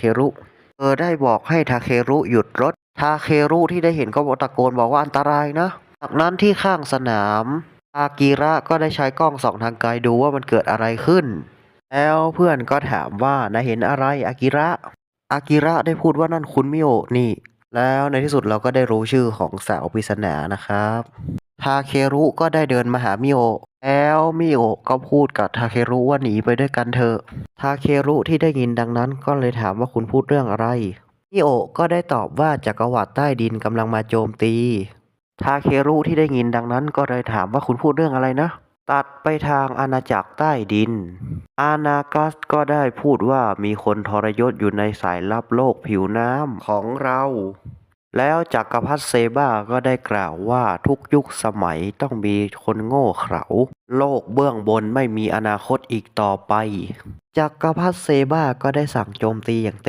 เครุเธอได้บอกให้ทาเครุหยุดรถ ทาเครุที่ได้เห็นก็ตะโกนบอกว่าอันตรายนะ จากนั้นที่ข้างสนามอากิระก็ได้ใช้กล้องส่องทางไกลดูว่ามันเกิดอะไรขึ้น แล้วเพื่อนก็ถามว่านายเห็นอะไรอากิระ อากิระได้พูดว่านั่นคุณมิโอะนี่ แล้วในที่สุดเราก็ได้รู้ชื่อของสาวปริศนานะครับ ทาเครุก็ได้เดินมาหามิโอแล้วมิโอก็พูดกับทาเครุว่าหนีไปด้วยกันเถอะ ทาเครุที่ได้ยินดังนั้นก็เลยถามว่าคุณพูดเรื่องอะไร มิโอก็ได้ตอบว่าจักรวรรดิใต้ดินกำลังมาโจมตี ทาเครุที่ได้ยินดังนั้นก็เลยถามว่าคุณพูดเรื่องอะไรนะ ตัดไปทางอาณาจักรใต้ดิน อานากัสก็ได้พูดว่ามีคนทรยศอยู่ในสายลับโลกผิวน้ำของเรา แล้วจักรพรรดิเซบาก็ได้กล่าวว่าทุกยุคสมัยต้องมีคนโง่เขลาโลกเบื้องบนไม่มีอนาคตอีกต่อไป จักรพรรดิเซบาก็ได้สั่งโจมตีอย่างเต็ม